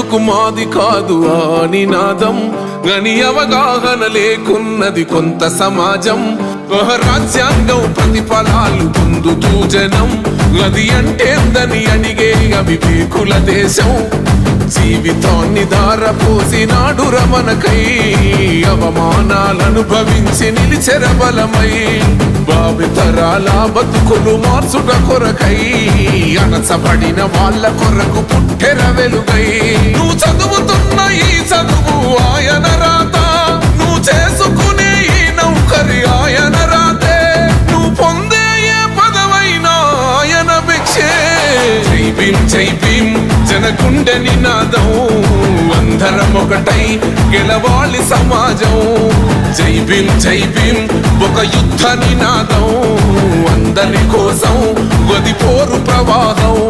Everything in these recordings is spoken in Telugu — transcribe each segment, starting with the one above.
మాకెందుకు మాది కాదు ఆ నినాదం? గని అవగాహన లేకున్నది కొంత సమాజం. రాజ్యాంగం ప్రతిఫలాలు పొందుతూ జనం గది అంటేందని అడిగే అవివేకుల దేశం. జీవితాన్ని దారపోసినాడు రమణకై అవమానాలను భవించి నిలిచెర బలమై భావితరాల బతుకులు మార్చుట కొరకై అనసబడిన వాళ్ళ కొరకు పుట్టెర వెలుగై. జై భీం జనకుండె నినాదం అందరం ఒకటై గెలవాలి సమాజం. జై భీం జై భీం ఒక యుద్ధ నినాదం. అందరి కోసం గది పోరు ప్రవాహం.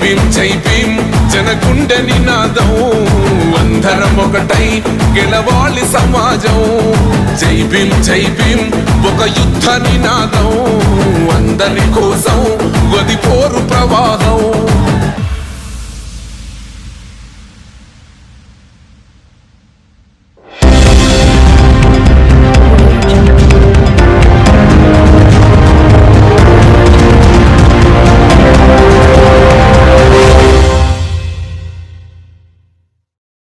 భీం జై భీం జనగుండె నినాదం. అందరం ఒకటై గెలవాలి సమాజం. జై భీం జై భీం ఒక యుద్ధ నినాదం. అందరి కోసం గది పోరు ప్రవాహం.